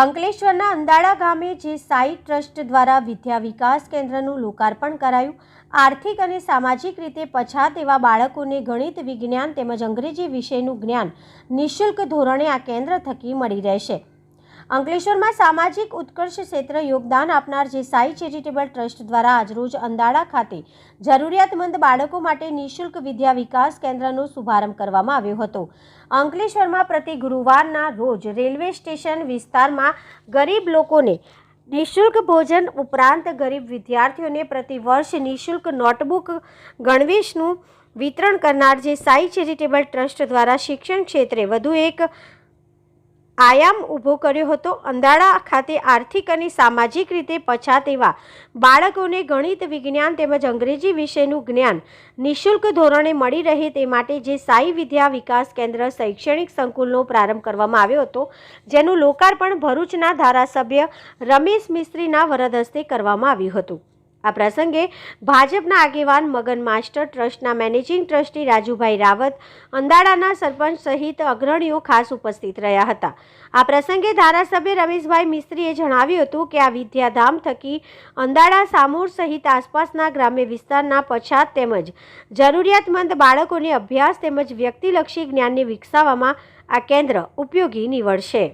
અંકલેશ્વરના અંદાળા ગામે જે સાઈ ટ્રસ્ટ દ્વારા વિદ્યા વિકાસ કેન્દ્રનું લોકાર્પણ કરાયું, આર્થિક અને સામાજિક રીતે પછાત એવા બાળકોને ગણિત, વિજ્ઞાન તેમજ અંગ્રેજી વિષયનું જ્ઞાન નિઃશુલ્ક ધોરણે આ કેન્દ્ર થકી મળી રહેશે. અંકલેશ્વરમાં સામાજિક ઉત્કર્ષ ક્ષેત્ર યોગદાન આપનાર જે સાઈ ચેરિટેબલ ટ્રસ્ટ દ્વારા આજરોજ અંદાળા ખાતે જરૂરિયાતમંદ બાળકો માટે નિઃશુલ્ક વિદ્યા વિકાસ કેન્દ્રનો શુભારંભ કરવામાં આવ્યો હતો. અંકલેશ્વરમાં પ્રતિ ગુરુવારના રોજ રેલવે સ્ટેશન વિસ્તારમાં ગરીબ લોકોને નિઃશુલ્ક ભોજન ઉપરાંત ગરીબ વિદ્યાર્થીઓને પ્રતિ વર્ષ નિઃશુલ્ક નોટબુક ગણવેશનું વિતરણ કરનાર જે સાઈ ચેરિટેબલ ટ્રસ્ટ દ્વારા શિક્ષણ ક્ષેત્રે વધુ એક આયામ ઊભો કર્યો હતો. અંદાડા ખાતે આર્થિક અને સામાજિક રીતે પછાત એવા બાળકોને ગણિત, વિજ્ઞાન તેમજ અંગ્રેજી વિષયનું જ્ઞાન નિઃશુલ્ક ધોરણે મળી રહે તે માટે જે સાઈ વિદ્યા વિકાસ કેન્દ્ર શૈક્ષણિક સંકુલનો પ્રારંભ કરવામાં આવ્યો હતો, જેનું લોકાર્પણ ભરૂચના ધારાસભ્ય રમેશ મિસ્ત્રીના વરદ હસ્તે કરવામાં આવ્યું હતું. આ પ્રસંગે ભાજપના આગેવાન મગન માસ્ટર, ટ્રસ્ટના મેનેજિંગ ટ્રસ્ટી રાજુભાઈ રાવત, અંદાડાના સરપંચ સહિત અગ્રણીઓ ખાસ ઉપસ્થિત રહ્યા હતા. આ પ્રસંગે ધારાસભ્ય રમેશભાઈ મિસ્ત્રીએ જણાવ્યું હતું કે આ વિદ્યાધામ થકી અંદાડા સામૂર સહિત આસપાસના ગ્રામ્ય વિસ્તારના પછાત તેમજ જરૂરિયાતમંદ બાળકોને અભ્યાસ તેમજ વ્યક્તિલક્ષી જ્ઞાનને વિકસાવવામાં આ કેન્દ્ર ઉપયોગી નીવડશે.